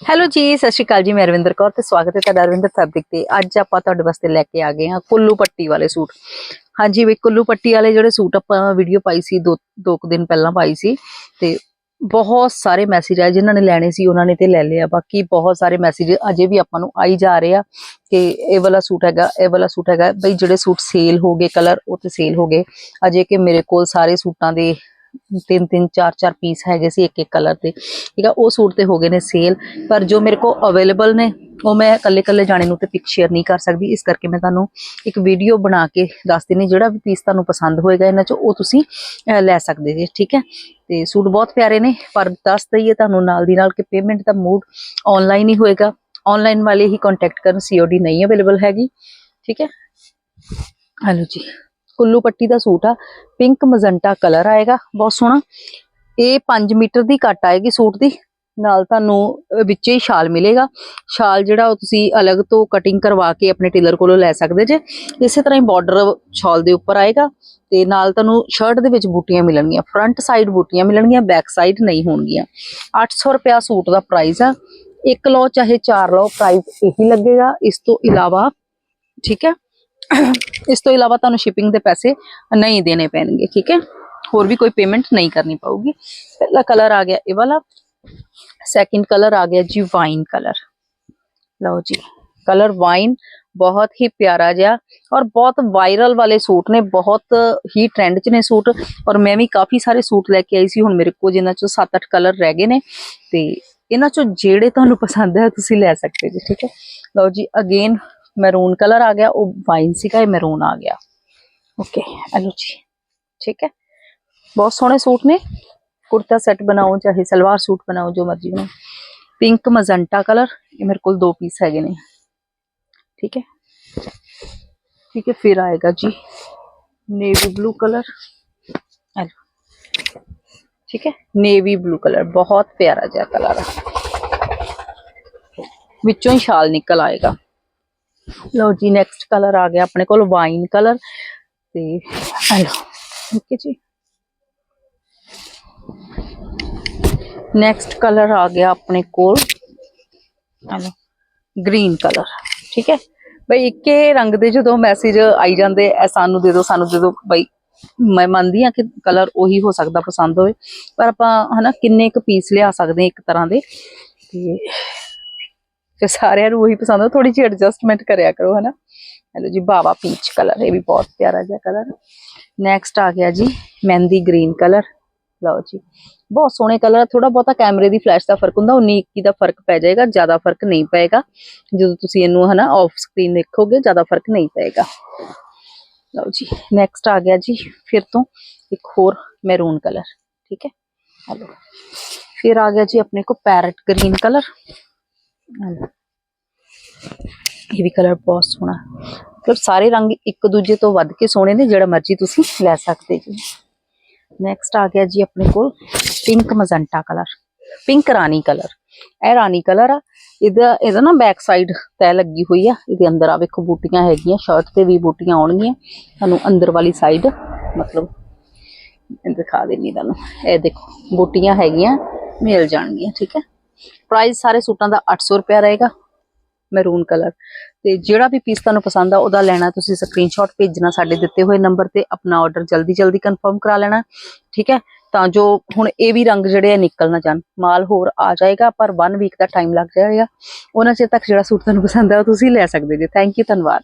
Hello ਜੀ, ਸਤਿ ਸ਼੍ਰੀ ਅਕਾਲ ਜੀ, ਮੈਂ ਰਵਿੰਦਰ ਕੌਰ ਤੇ ਸਵਾਗਤ ਹੈ ਤੁਹਾਡਾ ਰਵਿੰਦਰ ਫੈਬਰਿਕ ਤੇ। ਅੱਜ ਆਪਾਂ ਤੁਹਾਡੇ ਵਾਸਤੇ ਲੈ ਕੇ ਆ ਗਏ ਹਾਂ ਕੁੱਲੂ ਪੱਟੀ ਵਾਲੇ ਸੂਟ। ਹਾਂਜੀ ਵੀ ਕੁੱਲੂ ਪੱਟੀ ਵਾਲੇ ਜਿਹੜੇ ਸੂਟ ਆਪਾਂ ਵੀਡੀਓ ਪਾਈ ਸੀ ਦੋ ਦੋ ਕੁ ਦਿਨ ਪਹਿਲਾਂ ਪਾਈ ਸੀ ਤੇ ਬਹੁਤ ਸਾਰੇ ਮੈਸੇਜ ਆਏ ਜਿਨ੍ਹਾਂ ਨੇ ਲੈਣੇ ਸੀ, ਉਹਨਾਂ ਨੇ ਤੇ ਲੈ ਲਿਆ ਬਾਕੀ ਬਹੁਤ ਸਾਰੇ ਮੈਸੇਜ ਅਜੇ ਵੀ ਆਪਾਂ ਨੂੰ ਆਈ ਜਾ ਰਹੇ ਆ ਕਿ ਇਹ ਵਾਲਾ ਸੂਟ ਹੈਗਾ, ਇਹ ਵਾਲਾ ਸੂਟ ਹੈਗਾ। ਬਈ ਜਿਹੜੇ ਸੂਟ ਸੇਲ ਹੋ ਗਏ ਕਲਰ ਉਹ ਤੇ ਸੇਲ ਹੋ ਗਏ। ਅਜੇ ਕਿ ਮੇਰੇ ਕੋਲ ਸਾਰੇ ਸੂਟਾਂ ਦੇ ਤਿੰਨ ਤਿੰਨ, ਚਾਰ ਚਾਰ ਪੀਸ ਹੈਗੇ ਸੀ ਇੱਕ ਇੱਕ ਕਲਰ ਦੇ। ਠੀਕ ਆ, ਉਹ ਸੂਟ ਤੇ ਹੋ ਗਏ ਨੇ ਸੇਲ ਪਰ ਜੋ ਮੇਰੇ ਕੋਲ ਅਵੇਲੇਬਲ ਨੇ, ਉਹ ਮੈਂ ਇਕੱਲੇ ਇਕੱਲੇ ਜਾਣੇ ਨੂੰ ਤੇ ਪਿਕ ਸ਼ੇਅਰ ਨਹੀਂ ਕਰ ਸਕਦੀ। ਇਸ ਕਰਕੇ ਮੈਂ ਤੁਹਾਨੂੰ ਇੱਕ ਵੀਡੀਓ ਬਣਾ ਕੇ ਦੱਸ ਦਿੰਨੀ ਜਿਹੜਾ ਵੀ ਪੀਸ ਤੁਹਾਨੂੰ ਪਸੰਦ ਹੋਏਗਾ, ਇਹਨਾਂ ਚੋਂ ਉਹ ਤੁਸੀਂ ਲੈ ਸਕਦੇ ਜੀ, ਠੀਕ ਹੈ? ਤੇ ਸੂਟ ਬਹੁਤ ਪਿਆਰੇ ਨੇ, ਪਰ ਦੱਸ ਦਈਏ ਤੁਹਾਨੂੰ ਨਾਲ ਦੀ ਨਾਲ ਕਿ ਪੇਮੈਂਟ ਦਾ ਮੂਡ ਆਨਲਾਈਨ ਹੀ ਹੋਏਗਾ। ਆਨਲਾਈਨ ਵਾਲੇ ਹੀ ਕੰਟੈਕਟ ਕਰਨ ਸੀਓਡੀ ਨਹੀਂ ਅਵੇਲੇਬਲ ਹੈਗੀ, ਠੀਕ ਹੈ? ਹਲੋ ਜੀ। ਕੁੱਲੂ ਪੱਟੀ ਦਾ ਸੂਟ ਆ ਪਿੰਕ ਮਜੰਟਾ ਕਲਰ ਆਏਗਾ ਬਹੁਤ ਸੋਹਣਾ। ਇਹ 5 ਮੀਟਰ ਦੀ ਕੱਟ ਆਏਗੀ ਸੂਟ ਦੀ ਨਾਲ ਤੁਹਾਨੂੰ ਅਹ, ਵਿੱਚੇ ਹੀ ਸ਼ਾਲ ਮਿਲੇਗਾ। ਸ਼ਾਲ ਜਿਹੜਾ ਉਹ ਤੁਸੀਂ ਅਲੱਗ ਤੋਂ ਕਟਿੰਗ ਕਰਵਾ ਕੇ ਆਪਣੇ ਟੇਲਰ ਕੋਲੋਂ ਲੈ ਸਕਦੇ ਜੇ। ਇਸੇ ਤਰ੍ਹਾਂ ਹੀ ਬਾਰਡਰ ਸ਼ਾਲ ਦੇ ਉੱਪਰ ਆਏਗਾ ਤੇ ਨਾਲ ਤੁਹਾਨੂੰ ਸ਼ਰਟ ਦੇ ਵਿੱਚ ਬੂਟੀਆਂ ਮਿਲਣਗੀਆਂ ਫਰੰਟ ਸਾਈਡ ਬੂਟੀਆਂ ਮਿਲਣਗੀਆਂ ਬੈਕ ਸਾਈਡ ਨਹੀਂ ਹੋਣਗੀਆਂ। 800 ਰੁਪਿਆ ਸੂਟ ਦਾ ਪ੍ਰਾਈਸ ਆ। ਇੱਕ ਲਓ ਚਾਹੇ ਚਾਰ ਲਓ ਪ੍ਰਾਈਸ ਇਹੀ ਲੱਗੇਗਾ। ਇਸ ਤੋਂ ਇਲਾਵਾ ਠੀਕ ਹੈ? ਇਸ ਤੋਂ ਇਲਾਵਾ ਤੁਹਾਨੂੰ ਸ਼ਿਪਿੰਗ ਦੇ ਪੈਸੇ ਨਹੀਂ ਦੇਣੇ ਪੈਣਗੇ ਠੀਕ ਹੈ ਹੋਰ ਵੀ ਕੋਈ ਪੇਮੈਂਟ ਨਹੀਂ ਕਰਨੀ ਪਊਗੀ ਪਹਿਲਾ ਕਲਰ ਆ ਗਿਆ ਇਹ ਵਾਲਾ ਸੈਕਿੰਡ ਕਲਰ ਆ ਗਿਆ ਜੀ ਵਾਈਨ ਕਲਰ ਲਓ ਜੀ ਕਲਰ ਵਾਈਨ ਬਹੁਤ ਹੀ ਪਿਆਰਾ ਜਿਹਾ ਔਰ ਬਹੁਤ ਵਾਇਰਲ ਵਾਲੇ ਸੂਟ ਨੇ ਬਹੁਤ ਹੀ ਟ੍ਰੈਂਡ 'ਚ ਨੇ ਸੂਟ ਔਰ ਮੈਂ ਵੀ ਕਾਫੀ ਸਾਰੇ ਸੂਟ ਲੈ ਕੇ ਆਈ ਸੀ ਹੁਣ ਮੇਰੇ ਕੋਲ ਜਿਨ੍ਹਾਂ ਚੋਂ 7-8 ਕਲਰ ਰਹਿ ਗਏ ਨੇ ਤੇ ਇਹਨਾਂ ਚੋਂ ਜਿਹੜੇ ਤੁਹਾਨੂੰ ਪਸੰਦ ਹੈ ਤੁਸੀਂ ਲੈ ਸਕਦੇ ਜੀ ਠੀਕ ਹੈ ਲਓ ਜੀ ਅਗੇਨ ਮੈਰੂਨ ਕਲਰ ਆ ਗਿਆ ਉਹ ਵਾਈਨ ਸੀਗਾ ਇਹ ਮੈਰੂਨ ਆ ਗਿਆ ਓਕੇ ਲਓ ਜੀ ਠੀਕ ਹੈ ਬਹੁਤ ਸੋਹਣੇ ਸੂਟ ਨੇ ਕੁੜਤਾ ਸੈੱਟ ਬਣਾਓ ਚਾਹੇ ਸਲਵਾਰ ਸੂਟ ਬਣਾਓ ਜੋ ਮਰਜ਼ੀ ਬਣਾਓ ਪਿੰਕ ਮਜੰਟਾ ਕਲਰ ਇਹ ਮੇਰੇ ਕੋਲ ਦੋ ਪੀਸ ਹੈਗੇ ਨੇ ਠੀਕ ਹੈ ਠੀਕ ਹੈ ਫਿਰ ਆਏਗਾ ਜੀ ਨੇਵੀ ਬਲੂ ਕਲਰ ਹੈਲੋ ਠੀਕ ਹੈ ਨੇਵੀ ਬਲੂ ਕਲਰ ਬਹੁਤ ਪਿਆਰਾ ਜਿਹਾ ਕਲਰ ਹੈ ਵਿੱਚੋਂ ਹੀ ਸ਼ਾਲ ਨਿਕਲ ਆਏਗਾ ਲਓ ਜੀ ਨੈਕਸਟ ਕਲਰ ਆ ਗਿਆ ਆਪਣੇ ਕੋਲ ਵਾਈਨ ਕਲਰ ਤੇ ਹੈਲੋ, ਠੀਕ ਹੈ ਜੀ। ਨੈਕਸਟ ਕਲਰ ਆ ਗਿਆ ਆਪਣੇ ਕੋਲ। ਹੈਲੋ ਗ੍ਰੀਨ ਕਲਰ ਠੀਕ ਹੈ। ਬਈ, ਇੱਕੇ ਰੰਗ ਦੇ ਜਦੋਂ ਮੈਸੇਜ ਆਈ ਜਾਂਦੇ ਐ ਸਾਨੂੰ ਦੇ ਦਿਓ ਸਾਨੂੰ ਦੇ ਦਿਓ ਬਈ, ਮੈਂ ਮੰਨਦੀ ਆ ਕਿ ਕਲਰ ਉਹੀ ਹੋ ਸਕਦਾ, ਪਸੰਦ ਹੋਵੇ। ਪਰ ਆਪਾਂ ਹਨਾ ਕਿੰਨੇ ਕੁ ਪੀਸ ਲਿਆ ਸਕਦੇ ਹਾਂ ਇੱਕ ਤਰ੍ਹਾਂ ਦੇ। ਤੇ ਤੇ ਸਾਰਿਆਂ ਨੂੰ ਉਹੀ ਪਸੰਦ ਆ ਥੋੜੀ ਜਿਹੀ ਐਡਜਸਟਮੈਂਟ ਕਰਿਆ ਕਰੋ, ਹਨਾ? ਹੈਲੋ ਜੀ, ਬਾਵਾ ਪੀਚ ਕਲਰ ਇਹ ਵੀ ਬਹੁਤ ਪਿਆਰਾ ਜਿਹਾ ਕਲਰ ਨੈਕਸਟ ਆ ਗਿਆ ਜੀ, ਮਹਿੰਦੀ ਗ੍ਰੀਨ ਕਲਰ ਲਓ ਜੀ, ਬਹੁਤ ਸੋਹਣੇ ਕਲਰ ਥੋੜਾ ਬਹੁਤਾ ਕੈਮਰੇ ਦੀ ਫਲੈਸ਼ ਦਾ ਫ਼ਰਕ ਹੁੰਦਾ 19 21 ਦਾ ਫ਼ਰਕ ਪੈ ਜਾਏਗਾ, ਜ਼ਿਆਦਾ ਫ਼ਰਕ ਨਹੀਂ ਪਏਗਾ। ਜਦੋਂ ਤੁਸੀਂ ਇਹਨੂੰ, ਹਨਾ ਆਫ ਸਕਰੀਨ ਦੇਖੋਗੇ, ਜ਼ਿਆਦਾ ਫ਼ਰਕ ਨਹੀਂ ਪਏਗਾ। ਲਓ ਜੀ ਨੈਕਸਟ ਆ ਗਿਆ ਜੀ, ਫਿਰ ਤੋਂ ਇੱਕ ਹੋਰ ਮੈਰੂਨ ਕਲਰ ਠੀਕ ਹੈ? ਹਲੋ ਫਿਰ ਆ ਗਿਆ ਜੀ, ਆਪਣੇ ਕੋ ਪੈਰਟ ਗ੍ਰੀਨ ਕਲਰ ਇਹ ਵੀ ਕਲਰ ਬਹੁਤ ਸੋਹਣਾ। ਮਤਲਬ ਸਾਰੇ ਰੰਗ ਇੱਕ ਦੂਜੇ ਤੋਂ ਵੱਧ ਕੇ ਸੋਹਣੇ ਨੇ, ਜਿਹੜਾ ਮਰਜ਼ੀ ਤੁਸੀਂ ਲੈ ਸਕਦੇ ਜੀ। ਨੈਕਸਟ ਆ ਗਿਆ ਜੀ ਆਪਣੇ ਕੋਲ ਪਿੰਕ ਮਜੰਟਾ ਕਲਰ ਪਿੰਕ ਰਾਣੀ ਕਲਰ ਇਹ ਰਾਣੀ ਕਲਰ ਆ। ਇਹਦਾ ਇਹਦਾ ਨਾ ਬੈਕ ਸਾਈਡ ਤੈ ਲੱਗੀ ਹੋਈ ਆ। ਇਹਦੇ ਅੰਦਰ ਆ ਵੇਖੋ ਬੂਟੀਆਂ ਹੈਗੀਆਂ। ਸ਼ਰਟ ਤੇ ਵੀ ਬੂਟੀਆਂ ਆਉਣਗੀਆਂ। ਤੁਹਾਨੂੰ ਅੰਦਰ ਵਾਲੀ ਸਾਈਡ ਮਤਲਬ ਦਿਖਾ ਦੇਣੀ ਤੁਹਾਨੂੰ। ਇਹ ਦੇਖੋ, ਬੂਟੀਆਂ ਹੈਗੀਆਂ, ਮਿਲ ਜਾਣਗੀਆਂ, ਠੀਕ ਹੈ। ਪ੍ਰਾਈਸ ਸਾਰੇ ਸੂਟਾਂ ਦਾ 800 ਰੁਪਿਆ ਰਹੇਗਾ ਮੈਰੂਨ ਕਲਰ ਤੇ ਜਿਹੜਾ ਵੀ ਪੀਸ ਤੁਹਾਨੂੰ ਪਸੰਦ ਆ, ਉਹਦਾ ਲੈਣਾ ਤੁਸੀਂ ਸਕਰੀਨਸ਼ਾਟ ਭੇਜਣਾ ਸਾਡੇ ਦਿੱਤੇ ਹੋਏ ਨੰਬਰ ਤੇ, ਆਪਣਾ ਆਰਡਰ ਜਲਦੀ ਜਲਦੀ ਕਨਫਰਮ ਕਰਾ ਲੈਣਾ, ਠੀਕ ਹੈ? ਤਾਂ ਜੋ ਹੁਣ ਇਹ ਵੀ ਰੰਗ ਜਿਹੜੇ ਆ ਨਿਕਲ ਨਾ ਜਾਣ। ਮਾਲ ਹੋਰ ਆ ਜਾਏਗਾ, ਪਰ 1 ਵੀਕ ਦਾ ਟਾਈਮ ਲੱਗ ਜਾਏਗਾ। ਉਹਨਾਂ ਚਿਰ ਤੱਕ ਜਿਹੜਾ ਸੂਟ ਤੁਹਾਨੂੰ ਪਸੰਦ ਆ, ਉਹ ਤੁਸੀਂ ਲੈ ਸਕਦੇ ਜੀ। ਥੈਂਕ ਯੂ ਧੰਨਵਾਦ।